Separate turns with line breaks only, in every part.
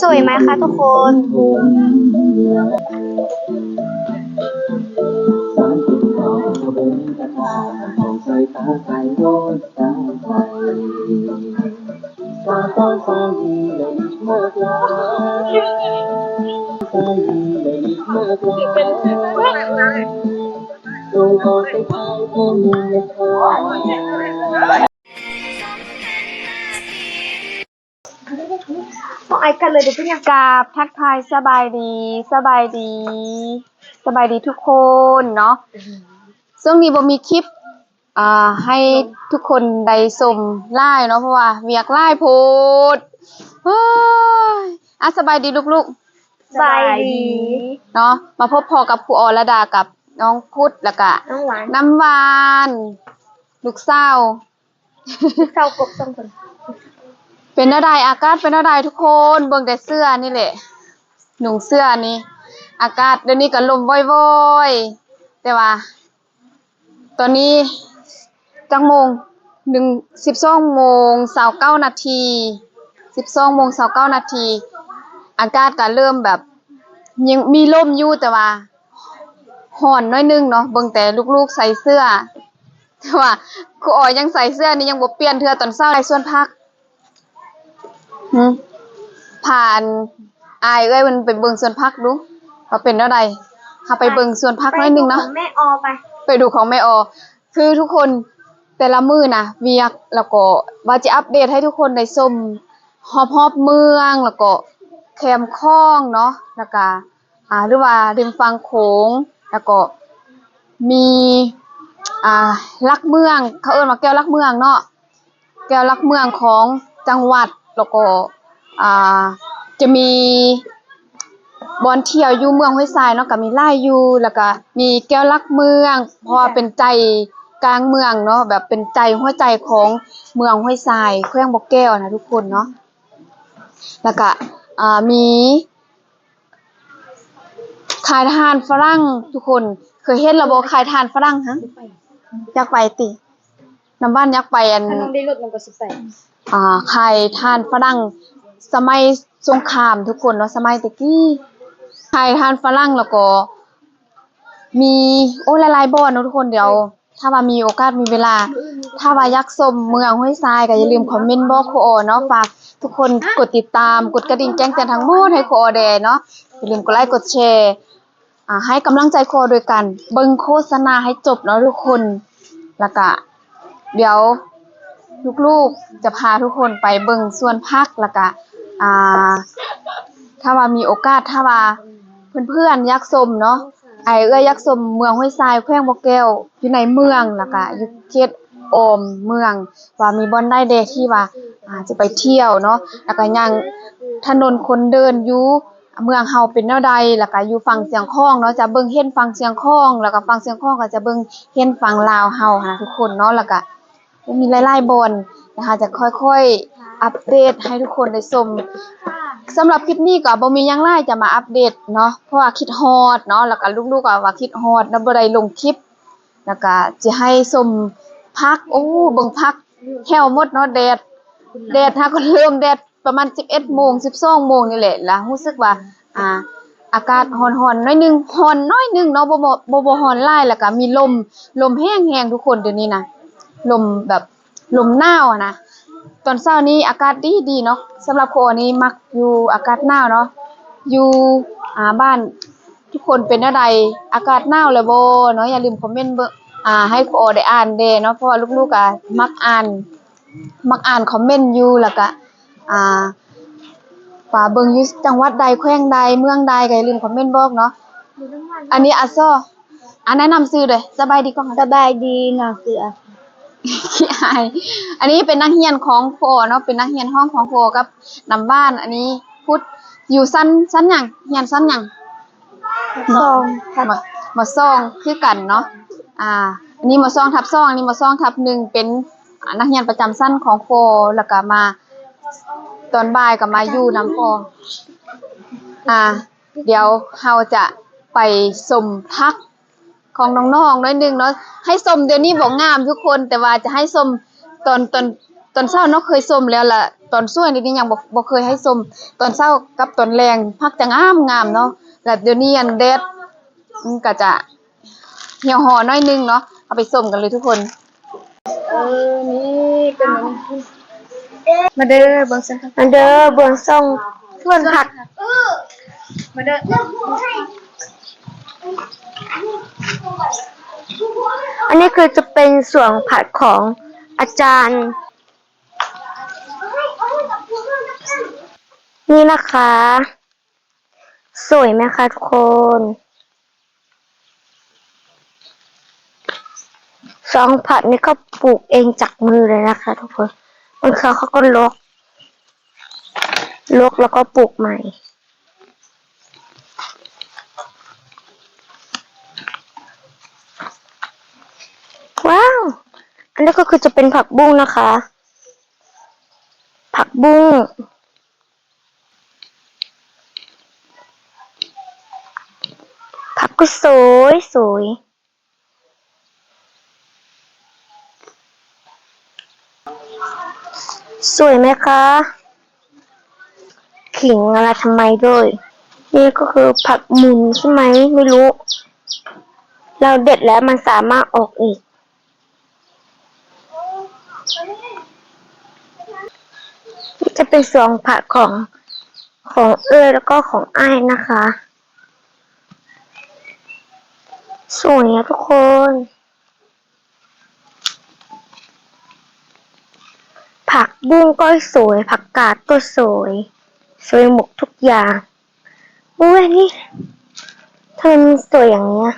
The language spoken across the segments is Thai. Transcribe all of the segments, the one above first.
สวยไหมคะทุกคน ต้องไอกันเลยเดี๋ยวพี่ยัง
กราบทักทายสบายดี สบายดี สบายดีทุกคนเนาะซึ่งนี้บ่มีคลิปอ่าให้ทุกคนได้ชมไล่เนาะเพราะว่าเวียกไล่โพดเฮ้ยอะสบายดีลูก
สบายดี
ๆเนาะมาพบพอกับครูอรดากับน้องพุทธแล้วก็
น้องหวาน
น้ำหวาน ลูกสาว
เศร้ากบต้องคน
เป็นอะไรอากาศเป็นอะไรทุกคนเบิ่งแต่เสื้อนี่แหละหนุ่งเสื้อนี่อากาศเดี๋ยวนี้ก็ลมว่อยๆแต่ว่า ตอนนี้จังโมงหนึ่งสิบสองโมงสาวเก้านาทีสิบสองโมงสาวเก้านาที อากาศก็เริ่มแบบ ยังมีลมอยู่แต่ว่าห่อนน้อยนึงเนาะเบิ่งแต่ลูกๆใส่เสื้อแต่ว่าครูอ๋อยยังใส่เสื้อนี่ยังบ่เปลี่ยนเทื่อตอนเช้าในส่วนพัก ผ่านอายเอ้ยมันไปเบิ่งสวนพักดูว่าเป็นอะไรเฮาไปเบิ่งสวนพักหน้อยหนึงเนาะ
ไปดูของแม่ออไป
ไปดูของแม่ออ คือทุกคนแต่ละมื้อนะเวียกแล้วก็ว่าจะอัปเดตให้ทุกคนได้ชมฮอบฮอบๆเมืองแล้วก็แคมป์คลองเนาะแล้วก็อ่าหรือว่าริมฝั่งโขงแล้วก็มีอ่าลักเมืองเขาเอิ้นว่าแก้วลักเมืองเนาะแก้วลักเมืองของจังหวัด แล้วก็อ่าจะมีบอนเที่ยวอยู่เมืองห้วยทรายเนาะก็มีไล่อยู่แล้วก็มีแก้วลักเมือง เพราะว่าเป็นใจกลางเมืองเนาะแบบเป็นใจหัวใจของเมืองห้วยทรายแขวงบ่อแก้วนะทุกคนเนาะแล้วก็อ่ามีขายทานฝรั่งทุกคน เคยเห็นระบบขายทานฝรั่งฮะอยากไปติน้ำบ้านอยากไปอัน
ถ้าน้องได้ลดลงกว่าสิบแปด
อ่าไข่ทานฝรั่งสมัยสงครามทุกคนเนาะสมัยตะกี้ไข่ทานฝรั่งแล้วก็ มีโอ้หลายๆบ่อนเนาะทุกคนเดี๋ยว ถ้าว่ามีโอกาสมีเวลา ถ้าว่าอยากชมเมืองห้วยทรายก็อย่าลืมคอมเมนต์บอกครูอเนาะฝากทุกคนกดติดตามกดกระดิ่งแจ้งเตือนทั้งหมดให้ครูอแดเนาะอย่าลืมกดไลค์กดแชร์อ่าให้กำลังใจครูโอโดยกันเบิ่งโฆษณาให้จบเนาะทุกคนแล้วก็เดี๋ยว ลูกๆ จะพาทุกคนไปเบิ่งส่วนพักล้วก็อ่า ถ้าว่ามีโอกาสถ้าว่าเพื่อนๆอยากชมเนาะไอเอื้อยากชมเมืองห้วยทรายแขวงบ่อแก้วอยู่ในเมืองล้วก็อยู่เขตโอมเมือง ว่ามีบ่อนได้เดที่ว่าอ่าจะไปเที่ยวเนาะแล้วก็ยังถนนคนเดินอยู่เมืองเฮาเป็นแนวใดแล้วก็อยู่ฝั่งเสียงค้องเนาะจะเบิ่งเห็นฝั่งเสียงค้อง แล้วก็ฝั่งเสียงค้องก็จะเบิ่งเห็นฝั่งลาวเฮาหั้นนะทุกคนเนาะแล้วก็ มีหลายๆบนนะคะ จะค่อยๆ อัปเดตให้ทุกคนได้ชมสำหรับคลิปนี้ก็บ่มียังหลายจะมาอัปเดตเนาะเพราะว่าคิดฮอดเนาะแล้วก็ลูกๆก็ว่าคิดฮอดแล้วบ่ได้ลงคลิป แล้วก็จะให้ชมพักโอ้เบิ่งพักแถวหมดเนาะแดดแดดถ้าก็เริ่มแดดประมาณ11โมง12โมงนี่แหละแล้วรู้สึกว่าอ่าอากาศร้อนๆน้อยนึงร้อนน้อยนึงเนาะบ่บ่บ่บ่ร้อนหลายแล้วก็มีลมลมแห้งๆทุกคนเดี๋ยวนี้นะ ลมแบบลมหนาวอะนะตอนเช้านี้อากาศดีดีเนาะสำหรับโคอันนี้มักอยู่อากาศหนาวเนาะอยู่อ่าบ้านทุกคนเป็นอะไรอากาศหนาวเลยโบเนาะอย่าลืมคอมเมนต์เบิ่งอ่าให้โคได้อ่านเด้เนาะเพราะว่าลูกๆอะมักอ่าน มักอ่านคอมเมนต์อยู่แล้วก็อ่าว่าเบิงอยู่จังหวัดใดแขวงใดเมืองใดก็อย่าลืมคอมเมนต์บอกเนาะอันนี้อาซออันแนะนำชื่อเลยสบายดีก่อน
สบายดีน้องเสือ
ขี้อาย อันนี้เป็นนักเรียนของโฟเนาะเป็นนักเรียนห้องของโฟกับนำบ้าน อันนี้พุทธอยู่ชั้นชั้นหยังเรียนชั้นหยัง
สองทับ
มามาซ่องคือกันเนาะอ่า อันนี้มาซ่องทับซ่องอันนี้มาซ่องทับหนึ่งเป็นอ่านักเรียนประจำชั้นของโฟแล้วก็มา ตอนบ่ายก็มาอยู่นำโฟอ่า เดี๋ยวเราจะไปสมพัก ของน้องๆน้อยหนึงเนาะให้ส้มเดี๋ยวนี้บอกงามทุกคน แต่ว่าจะให้ส้มตอนตอนตอนเช้าเนาะเคยส้มแล้วล่ะตอนสวยนี่ยังบ่บ่เคยให้ส้มตอนเช้ากับตอนแรงพักจะงามงามเนาะแล้วเดี๋ยวนี้อันแดดมันก็จะเหี่ยวห่อหน้อยนึงเนาะเอาไปส้มกันเลยทุกคนเออนี่เป็นมันมาเด้อเบิ่งซะ
อันเดอร์เบืองซ่องส่วนผัก
มาเด้อ
อันนี้คือจะเป็นส่วนผักของอาจารย์ นี่นะคะ สวยไหมคะทุกคนซองผัดนี่เขาปลูกเองจากมือเลยนะคะทุกคนบางครั้งเขาก็ลกลกแล้วก็ปลูกใหม่ ว้าว อันนี้ก็คือจะเป็นผักบุ้งนะคะ ผักบุ้ง ผักก็สวยสวยสวยไหมคะ ขิงอะไรทำไมด้วย นี่ก็คือผักมุนใช่ไหมไม่รู้ เราเด็ดแล้วมันสามารถออกอีก จะเป็นสวนผักของของเอ้ยแล้วก็ของไอ้นะคะ สวยอะทุกคน ผักบุ้งก็สวย ผักกาดก็สวย สวยหมดทุกอย่างอุ้ยนี่ทำไมมันสวยอย่างเนี้ย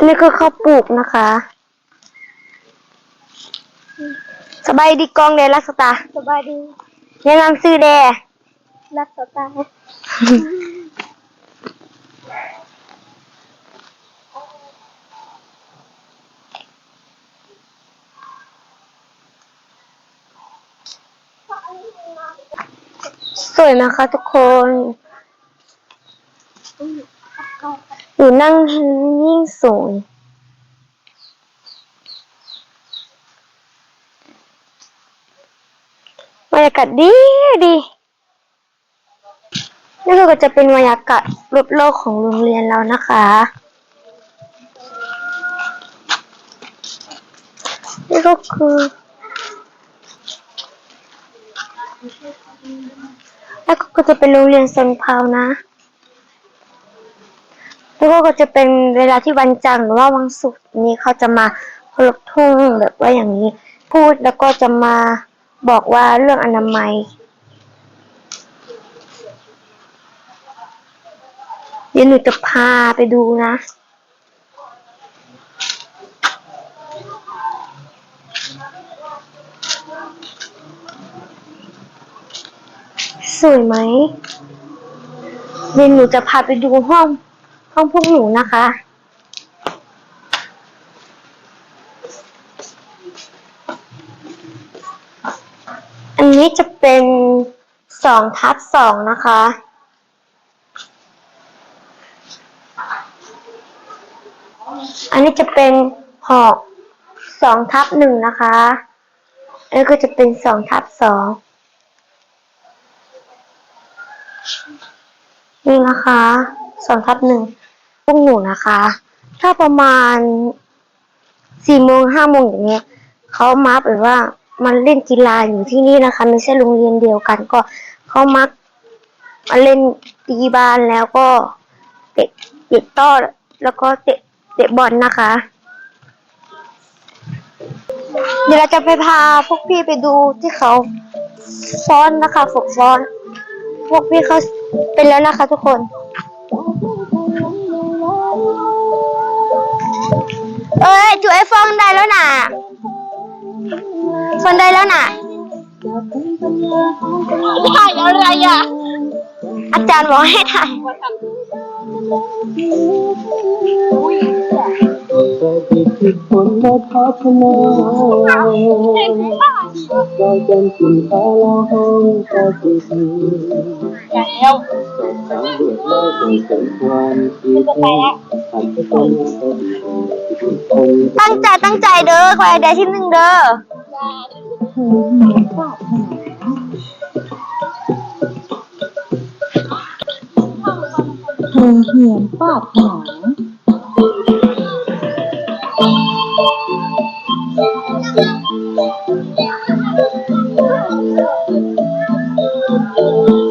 อันนี้คือข้าวปลูกนะคะ สบายดีกองเดลักสตา
สบายดี
แนะนำซื้อเด
รักสตาร์
สวยนะคะทุกคน อยู่นั่งยิ่งสวยบรรยากาศดีดีนี่ก็จะเป็นบรรยากาศรอบโลกของโรงเรียนเรานะคะ นี่ก็คือแล้วก็จะเป็นโรงเรียนซนเพานะ แล้วก็จะเป็นเวลาที่วันจันทร์หรือว่าวันศุกร์นี้เขาจะมาเคารพทุ่งแบบว่าอย่างนี้ พูดแล้วก็จะมาบอกว่าเรื่องอนามัยเดี๋ยวหนูจะพาไปดูนะสวยไหมเดี๋ยวหนูจะพาไปดูห้อง ห้องพวกหนูนะคะ อันนี้จะเป็นสองทับสองนะคะ อันนี้จะเป็นหอกสองทับหนึ่งนะคะ อันนี้ก็จะเป็นสองทับสองนี่นะคะสองทับหนึ่ง วกหนูนะคะ ถ้าประมาณสี่โมงห้าโมงอย่างเงี้ยเขามาแบบว่ามันเล่นกีฬาอยู่ที่นี่นะคะ ไม่ใช่โรงเรียนเดียวกันก็เขามักมาเล่นตีบาลแล้วก็เตะเตะต้อแล้วก็เตะเตะบอลนะคะ เดี๋ยวเราจะไปพาพวกพี่ไปดูที่เขาฟ้อนนะคะฝึกฟ้อน พวกพี่เขาเป็นแล้วนะคะทุกคน เอ้ยจุ๋ยฟองได้แล้วน่ะฟองได้แล้วน่ะถ่ายอะไรอะ อาจารย์บอกให้ถ่าย
แต่ที่คิดคนและพัฒนาก็จนสิ่งที่เราห้องก็สิ
แล้ว
ตั้งใจตั้งใจเด้อคอยได้ที่หนึ่งเด้อ
เฮียนเฮียนปาดหนัง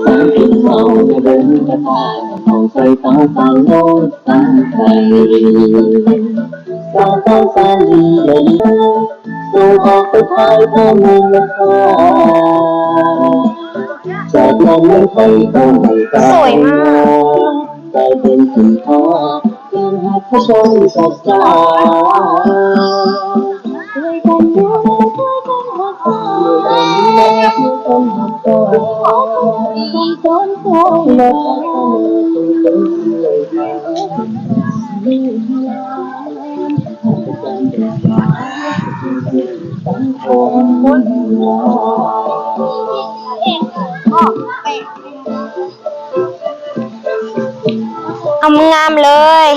สามที่เราเดินตายของใส่ตาสาโน้ตาวไทย สาวสาวสาลีเลยส่ออกไปขายข้อมูลราคาจากลมไม่ไฟก็ไม่ตาย
สวยมาก
กลายเป็นสินค้าเพียงหักผู้ชมสัจจา
ช่วยกันดูแลช่วยกันรักษา
อยู่กันอยู่กันหักต่อ
ส่งเสริมความ
และ
รัก
ทำให้ส่งเสริมเลยมา
ลูกหล
เอามางามเลย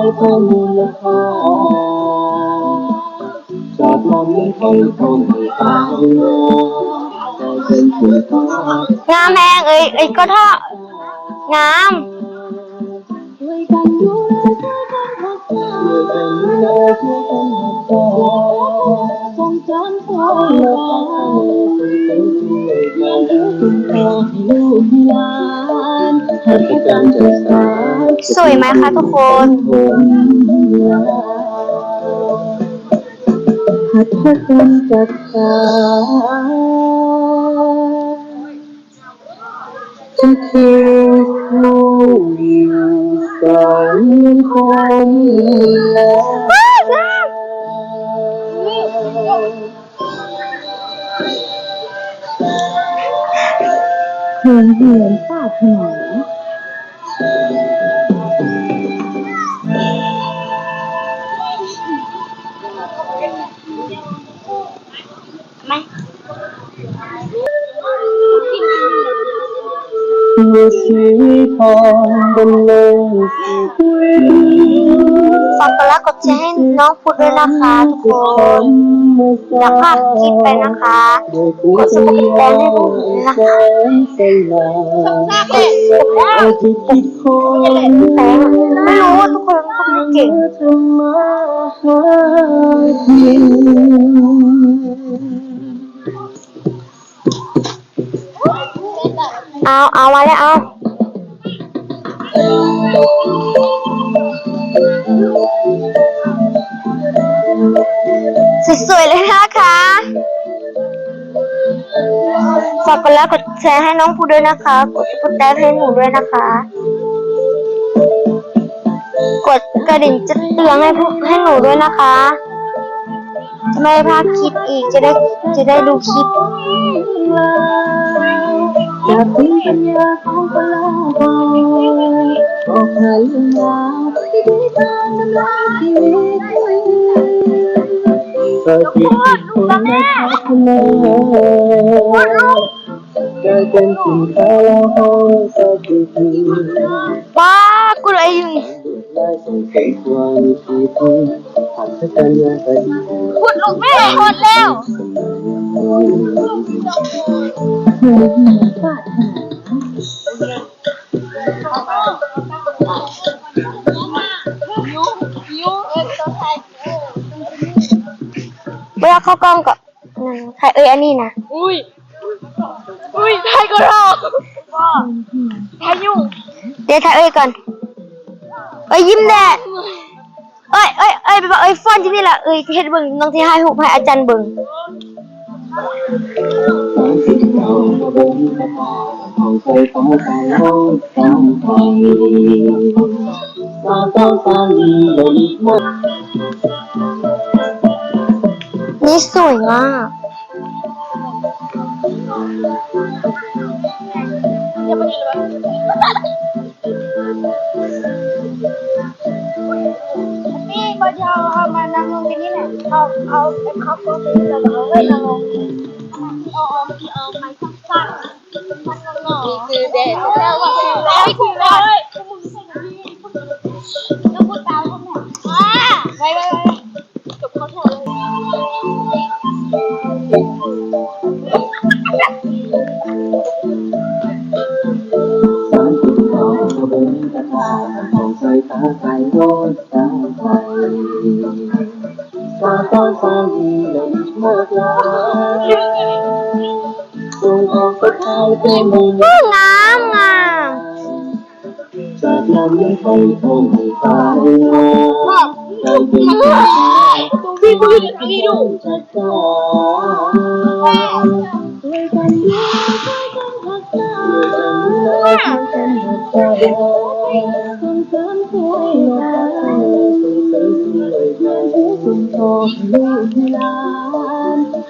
ไปขายข้อมูลราคาจากลมไม่ค่อยคงไม่ตายโน้กลายเป็นสินค้า
งามแพงเอ้ยเอ้ยก็เท่างาม
ช่วยกันดูแลช่วยกันรักษา
ช่วยกันดูแลช่วยกันรักษา
ส่งเสริมความ
และ
รัก
ทำให้เป็นช่วยกัน
คุณพ่อให้ลูกให้หลาน
ให้ประจันใจสาย
สวยไหมคะทุกคน
ผมหัดพัฒนจักษาจะคือผู้อยู่สังคมแล้ว
เฮียนเฮียนปาดหนั ง
มีสีทองบนโลกชีวิต
ฝากกดไลค์กดแชร์ให้น้องพูดด้วยนะคะทุกคนอย่าพลาดคลิปไปนะคะกด subscribe ให้พวกหนูด้วยนะคะ
เอาที่คิดคน
แต่ไม่รู้ว่าทุกคนพูดไม่เก่ง
ท
เอาเอามาแล้วเอาสวยๆเลยนะคะฝากกดไลค์กดแชร์ให้น้องพูดด้วยนะคะ กดกดแชร์ให้หนูด้วยนะคะ กดกระดิ่งจะเตือนให้พวกให้หนูด้วยนะคะจะไม่พลาดคลิปอีกจะได้จะได้ดูคลิป
อยากมีปัญญาของคนเราบอกหาเรื่องราวที่ดีตามน้ำลายชีวิต
ก็ที่คิดคนไม่พัฒนากลายเป็นสินค้แล้วก็ที่ดี
ป้ากูเลยอยู่
แลได้ส่งเสริมความคิดถึงผ่านทศการะดิษฐ์
พูดลูกแม่หมดแล้ว
เวลาเข้ากล้องกับนั่นใครเอ้ยอันนี้นะ
อุ้ย อุ้ยไทยก็รอไทยยุ่ง
เดี๋ยวถ่ายเอ้ยก่อน เอ้ยยิ้มแดดเอ้ยเอ้ยเอ้ยไปบอกเอ้ยฟอนที่นี่แหละเอ้ยเฮ็ดเบิ่งน้องที่ให้หูให้อาจารย์เบิ่ง
สามสิเก้าบนกระตาของไฟฟ้าสายลมกลางไฟตาต้องตาลีเลยมาก
นี่สวยมาก
นี่บอลเอาเอามานั่ งลงกันนี่แหละเอาเอาไอ้เขาก็เป็นเราเอาไว้นั่งลงเอาเอาเอาไม้สั้นๆมันงอ
นี่คือเด็ด
แล้วว่าแล้วคือแล้วแล้วพูดตามเขาเนี่ยอ่าไปไปไปจบเขาเถอะ
เป็นมือ
อู้งามงาม
จากนั้นไปคงไม่ตายมาใจเป็นใจ
พี่พูดดีดู
จัดการ
ช่วยกันดูช่วยกันรักษาช่วยกันรักษาส่งเสริมช่วยสงต่อลูกหลานหากเขาเป็นเด็กน้อยจะคิดถึงหัดถ้าเป็นกับตาจะคิดอยู่สังคมลา
ง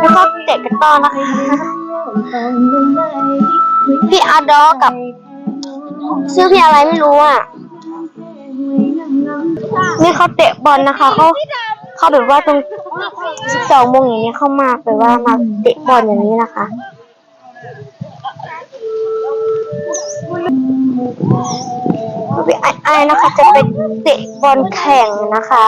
แล้วก็เตะกันต่อนะคะ พี่อาดอกับ ชื่อพี่อะไรไม่รู้อะ นี่เขาเตะบอลนะคะเขาเขาแบบว่าตรงสิบสองโมงอย่างเงี้เข้ามาแบบว่ามาเตะบอลอย่างนี้นะคะไอไอนะคะจะไปเตะบอลแข่งนะคะ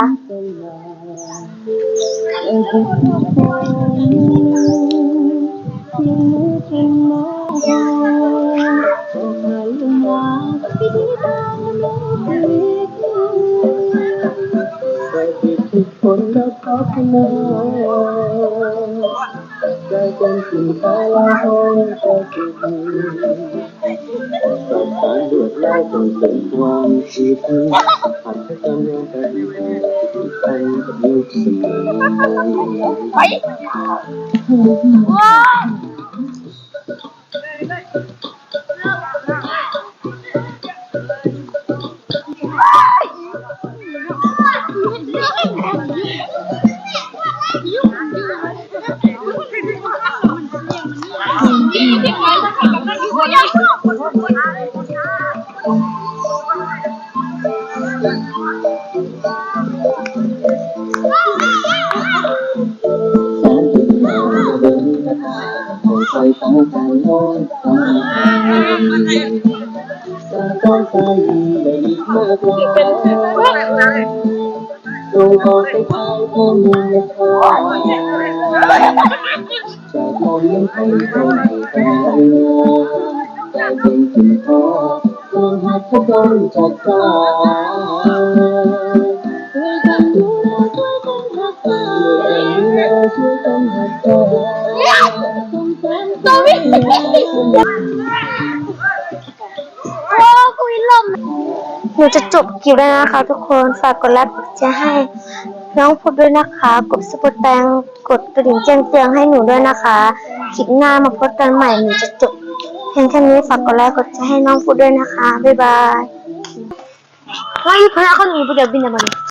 คนแล้วพัฒนาใจกันสิ่งตาลาห้องก็คือสอบสารเดือดร้อนจนเกิดความคิดถึงผ่านแค่กำลังใจที่ ใค เลยมากลายจงออกไปทายข้อมูลนะคะจากมองยังไปคงไม่ตายใจเป็นถึงพอจงหัดทุกคนจัดการ
ช่วยกันดูแลช่วยกันรักษา
ช่วยกันหัดต่อ
งเสริม
ตัววิ่งโห
นูจะจบคลิปแล้วนะคะ ทุกคนฝากกดไลค์จะให้น้องพูดด้วยนะคะ กดสปุตแตงกดกระดิ่งแจ้งเตือนให้หนูด้วยนะคะคลิปหน้ามาพบกันใหม่หนูจะจบพียงแค่นี้ฝากกดไลค์กดจะให้น้องพูดด้วยนะคะบ๊ายบายว่าอีกคนละคนอื่นไปเดี๋ยวบินเดี๋ยวมาดิ